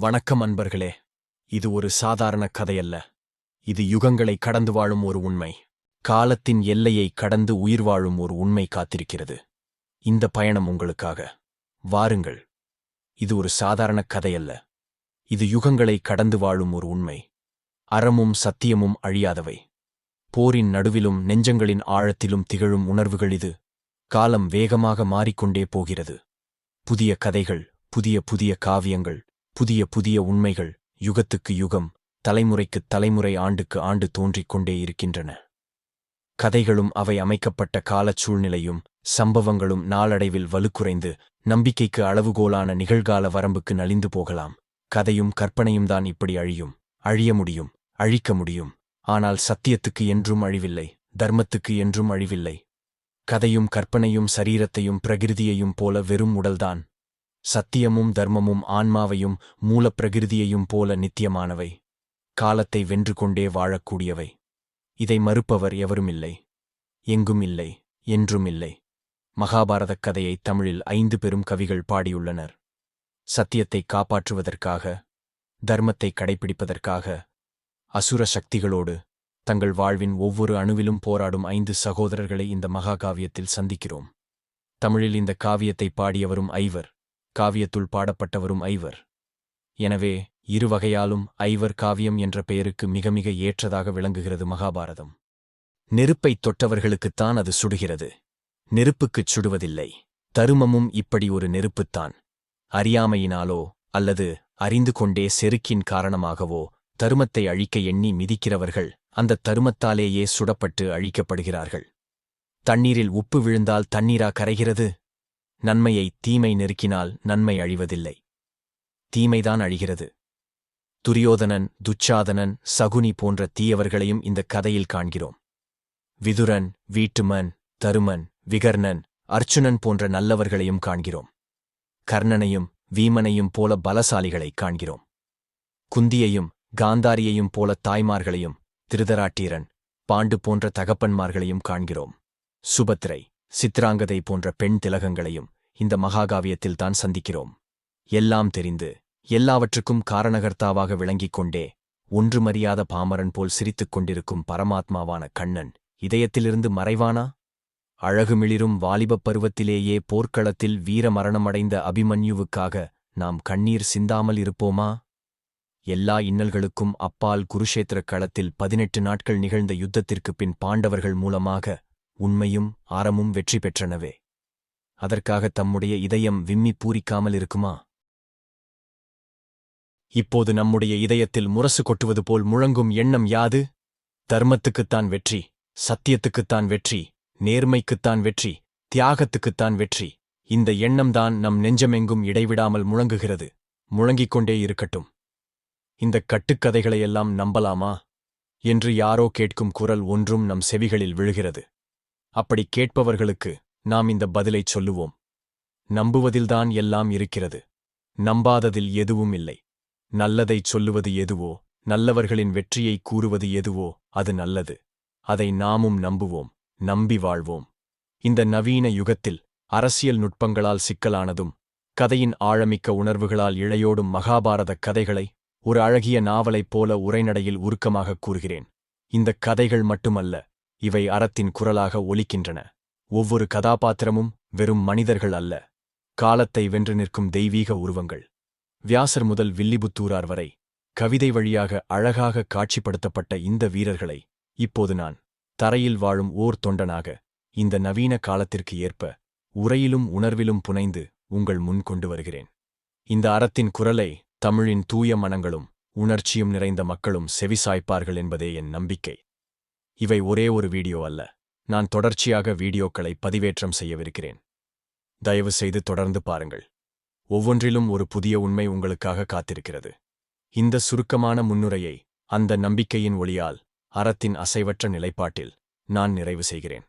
வணக்கம் அன்பர்களே. இது ஒரு சாதாரண கதையல்ல. இது யுகங்களை கடந்து வாழும் ஒரு உண்மை. காலத்தின் எல்லையை கடந்து உயிர் வாழும் ஒரு உண்மை காத்திருக்கிறது. இந்த பயணம் உங்களுக்காக. வாருங்கள். இது ஒரு சாதாரண கதையல்ல. இது யுகங்களை கடந்து வாழும் ஒரு உண்மை. அறமும் சத்தியமும் அழியாதவை. போரின் நடுவிலும் நெஞ்சங்களின் ஆழத்திலும் திகழும் உணர்வுகள் இது. காலம் வேகமாக மாறிக்கொண்டே போகிறது. புதிய கதைகள் புதிய புதிய காவியங்கள் புதிய புதிய உண்மைகள் யுகத்துக்கு யுகம் தலைமுறைக்குத் தலைமுறை ஆண்டுக்கு ஆண்டு தோன்றிக் கொண்டே இருக்கின்றன. கதைகளும் அவை அமைக்கப்பட்ட காலச் சூழ்நிலையும் சம்பவங்களும் நாளடைவில் வலுக்குறைந்து நம்பிக்கைக்கு அளவுகோலான நிகழ்கால வரம்புக்கு நலிந்து போகலாம். கதையும் கற்பனையும் தான் இப்படி அழியும். அழிய முடியும் அழிக்க முடியும். ஆனால் சத்தியத்துக்கு என்றும் அழிவில்லை தர்மத்துக்கு என்றும் அழிவில்லை. கதையும் கற்பனையும் சரீரத்தையும் பிரகிருதியையும் போல வெறும் உடல்தான். சத்தியமும் தர்மமும் ஆன்மாவையும் மூலப்பிரகிருதியையும் போல நித்தியமானவை. காலத்தை வென்று கொண்டே வாழக்கூடியவை. இதை மறுப்பவர் எவரும் இல்லை எங்கும் இல்லை. என்றும் இல்லை. மகாபாரதக் கதையை தமிழில் ஐந்து பெரும் கவிகள் பாடியுள்ளனர். சத்தியத்தை காப்பாற்றுவதற்காக தர்மத்தை கடைப்பிடிப்பதற்காக அசுர சக்திகளோடு தங்கள் வாழ்வின் ஒவ்வொரு அணுவிலும் போராடும் ஐந்து சகோதரர்களை இந்த மகாகாவியத்தில் சந்திக்கிறோம். தமிழில் இந்த காவியத்தை பாடியவரும் ஐவர். காவியத்துள் பாடப்பட்டவரும் ஐவர். எனவே இருவகையாலும் ஐவர் காவியம் என்ற பெயருக்கு மிக மிக ஏற்றதாக விளங்குகிறது மகாபாரதம். நெருப்பைத் தொட்டவர்களுக்குத்தான் அது சுடுகிறது. நெருப்புக்குச் சுடுவதில்லை. தருமமும் இப்படி ஒரு நெருப்புத்தான் அறியாமையினாலோ அல்லது அறிந்து கொண்டே செருக்கின் காரணமாகவோ தருமத்தை அழிக்க எண்ணி மிதிக்கிறவர்கள் அந்த தருமத்தாலேயே சுடப்பட்டு அழிக்கப்படுகிறார்கள். தண்ணீரில் உப்பு விழுந்தால் தண்ணீரா கரைகிறது? நன்மையை தீமை நெருக்கினால் நன்மை அழிவதில்லை. தீமைதான் அழிகிறது. துரியோதனன் துச்சாதனன் சகுனி போன்ற தீயவர்களையும் இந்த கதையில் காண்கிறோம். விதுரன் வீட்டுமன் தருமன் விகர்ணன் அர்ச்சுனன் போன்ற நல்லவர்களையும் காண்கிறோம். கர்ணனையும் வீமனையும் போல பலசாலிகளைக் காண்கிறோம். குந்தியையும் காந்தாரியையும் போல தாய்மார்களையும் திருதராட்டீரன் பாண்டு போன்ற தகப்பன்மார்களையும் காண்கிறோம். சுபத்திரை சித்ராங்கதை போன்ற பெண் திலகங்களையும் இந்த மகாகாவியத்தில்தான் சந்திக்கிறோம். எல்லாம் தெரிந்து எல்லாவற்றுக்கும் காரணகர்த்தாவாக விளங்கிக் கொண்டே ஒன்றுமறியாத பாமரன் போல் சிரித்துக் கொண்டிருக்கும் பரமாத்மாவான கண்ணன் இதயத்திலிருந்து மறைவானா? அழகுமிளிரும் வாலிபப் பருவத்திலேயே போர்க்களத்தில் வீர மரணமடைந்த அபிமன்யுவுக்காக நாம் கண்ணீர் சிந்தாமல் இருப்போமா? எல்லா இன்னல்களுக்கும் அப்பால் குருஷேத்திரக் களத்தில் பதினெட்டு நாட்கள் நிகழ்ந்த யுத்தத்திற்குப் பின் பாண்டவர்கள் மூலமாக உண்மையும் ஆரமும் வெற்றி பெற்றனவே. அதற்காக தம்முடைய இதயம் விம்மி பூரிக்காமல் இருக்குமா? இப்போது நம்முடைய இதயத்தில் முரசு கொட்டுவது போல் முழங்கும் எண்ணம் யாது? தர்மத்துக்குத்தான் வெற்றி சத்தியத்துக்குத்தான் வெற்றி நேர்மைக்குத்தான் வெற்றி தியாகத்துக்குத்தான் வெற்றி. இந்த எண்ணம்தான் நம் நெஞ்சமெங்கும் இடைவிடாமல் முழங்குகிறது முழங்கிக் கொண்டே இருக்கட்டும். இந்த கட்டுக்கதைகளையெல்லாம் நம்பலாமா? என்று யாரோ கேட்கும் குரல் ஒன்றும் நம் செவிகளில் விழுகிறது. அப்படி கேட்பவர்களுக்கு நாம் இந்த பதிலைச் சொல்லுவோம். நம்புவதில்தான் எல்லாம் இருக்கிறது. நம்பாததில் எதுவும் இல்லை. நல்லதைச் சொல்லுவது எதுவோ நல்லவர்களின் வெற்றியை கூறுவது எதுவோ அது நல்லது. அதை நாமும் நம்புவோம் நம்பி வாழ்வோம். இந்த நவீன யுகத்தில் அரசியல் நுட்பங்களால் சிக்கலானதும் கதையின் ஆழமிக்க உணர்வுகளால் இழையோடும் மகாபாரதக் கதைகளை ஒரு அழகிய நாவலைப் போல உரைநடையில் உருக்கமாகக் கூறுகிறேன். இந்தக் கதைகள் மட்டுமல்ல இவை அறத்தின் குரலாக ஒலிக்கின்றன. ஒவ்வொரு கதாபாத்திரமும் வெறும் மனிதர்கள் அல்ல. காலத்தை வென்று நிற்கும் தெய்வீக உருவங்கள். வியாசர் முதல் வில்லிபுத்தூரார் வரை கவிதை வழியாக அழகாக காட்சிப்படுத்தப்பட்ட இந்த வீரர்களை இப்போது நான் தரையில் வாழும் ஓர் தொண்டனாக இந்த நவீன காலத்திற்கு ஏற்ப உரையிலும் உணர்விலும் புனைந்து உங்கள் முன் கொண்டு வருகிறேன். இந்த அறத்தின் குரலை தமிழின் தூய மனங்களும் உணர்ச்சியும் நிறைந்த மக்களும் செவிசாய்ப்பார்கள் என்பதே என் நம்பிக்கை. இவை ஒரே ஒரு வீடியோ அல்ல. நான் தொடர்ச்சியாக வீடியோக்களை பதிவேற்றம் செய்யவிருக்கிறேன். தயவு செய்து தொடர்ந்து பாருங்கள். ஒவ்வொன்றிலும் ஒரு புதிய உண்மை உங்களுக்காக காத்திருக்கிறது. இந்த சுருக்கமான முன்னுரையை அந்த நம்பிக்கையின் ஒளியால் அறத்தின் அசைவற்ற நிலைப்பாட்டில் நான் நிறைவு செய்கிறேன்.